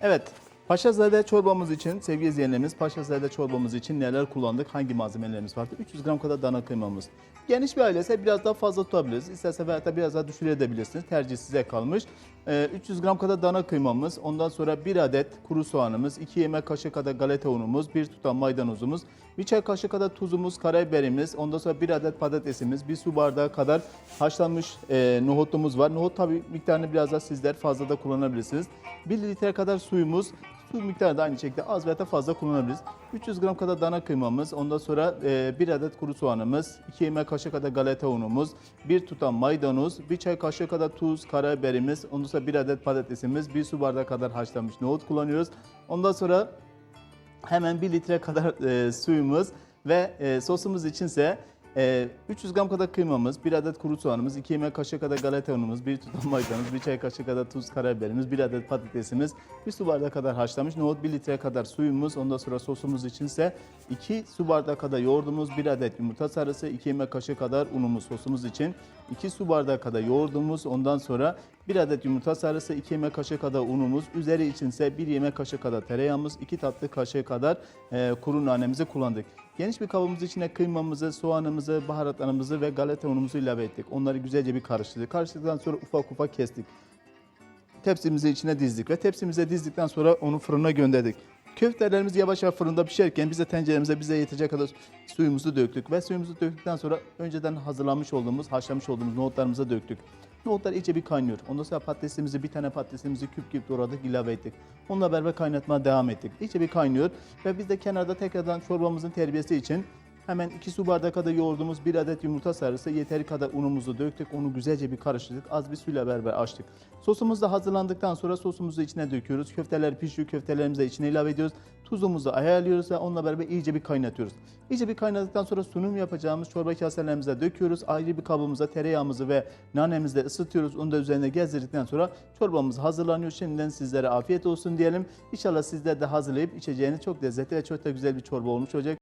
Evet, Paşazade çorbamız için sevgili izleyenlerimiz Paşazade çorbamız için neler kullandık? Hangi malzemelerimiz vardı? 300 gram kadar dana kıymamız. Geniş bir ailese biraz daha fazla tutabiliriz. İsterse da biraz daha düşürebilirsiniz. Tercih size kalmış. Ee, 300 gram kadar dana kıymamız. Ondan sonra 1 adet kuru soğanımız, 2 yemek kaşığı kadar galeta unumuz, 1 tutam maydanozumuz, 1 çay kaşığı kadar tuzumuz, karabiberimiz, ondan sonra 1 adet patatesimiz, 1 su bardağı kadar haşlanmış e, nohutumuz var. Nohut tabii miktarını biraz daha sizler fazla da kullanabilirsiniz. 1 litre kadar suyumuz, Su miktarı da aynı şekilde az veya da fazla kullanabiliriz. 300 gram kadar dana kıymamız, ondan sonra 1 adet kuru soğanımız, 2 yemek kaşığı kadar galeta unumuz, 1 tutam maydanoz, 1 çay kaşığı kadar tuz, karabiberimiz, ondan sonra 1 adet patatesimiz, 1 su bardağı kadar haşlanmış nohut kullanıyoruz. Ondan sonra hemen 1 litre kadar e, suyumuz ve e, sosumuz içinse e, 300 gram kadar kıymamız, 1 adet kuru soğanımız, 2 yemek kaşığı kadar galeta unumuz, 1 tutam maydanoz, 1 çay kaşığı kadar tuz, karabiberimiz, 1 adet patatesimiz, 1 su bardağı kadar haşlanmış nohut, 1 litre kadar suyumuz, ondan sonra sosumuz içinse 2 su bardağı kadar yoğurdumuz, 1 adet yumurta sarısı, 2 yemek kaşığı kadar unumuz sosumuz için, 2 su bardağı kadar yoğurdumuz, ondan sonra 1 adet yumurta sarısı, 2 yemek kaşığı kadar unumuz, üzeri içinse 1 yemek kaşığı kadar tereyağımız, 2 tatlı kaşığı kadar e, kuru nanemizi kullandık. Geniş bir kabımız içine kıymamızı, soğanımızı, baharatlarımızı ve galeta unumuzu ilave ettik. Onları güzelce bir karıştırdık. Karıştırdıktan sonra ufak ufak kestik. Tepsimizi içine dizdik ve tepsimize dizdikten sonra onu fırına gönderdik. Köftelerimiz yavaş yavaş fırında pişerken biz de tenceremize bize yetecek kadar suyumuzu döktük ve suyumuzu döktükten sonra önceden hazırlanmış olduğumuz, haşlamış olduğumuz nohutlarımıza döktük. Nohutlar iyice bir kaynıyor. Ondan sonra patatesimizi, bir tane patatesimizi küp küp doğradık, ilave ettik. Onunla beraber kaynatmaya devam ettik. İyice bir kaynıyor ve biz de kenarda tekrardan çorbamızın terbiyesi için Hemen 2 su bardağı kadar yoğurdumuz, 1 adet yumurta sarısı, yeteri kadar unumuzu döktük. Onu güzelce bir karıştırdık. Az bir suyla beraber açtık. Sosumuz da hazırlandıktan sonra sosumuzu içine döküyoruz. Köfteler pişiyor. Köftelerimizi içine ilave ediyoruz. Tuzumuzu ayarlıyoruz ve onunla beraber iyice bir kaynatıyoruz. İyice bir kaynadıktan sonra sunum yapacağımız çorba kaselerimize döküyoruz. Ayrı bir kabımıza tereyağımızı ve nanemizi de ısıtıyoruz. Onu da üzerine gezdirdikten sonra çorbamız hazırlanıyor. Şimdiden sizlere afiyet olsun diyelim. İnşallah sizler de hazırlayıp içeceğiniz çok lezzetli ve çok da güzel bir çorba olmuş olacak.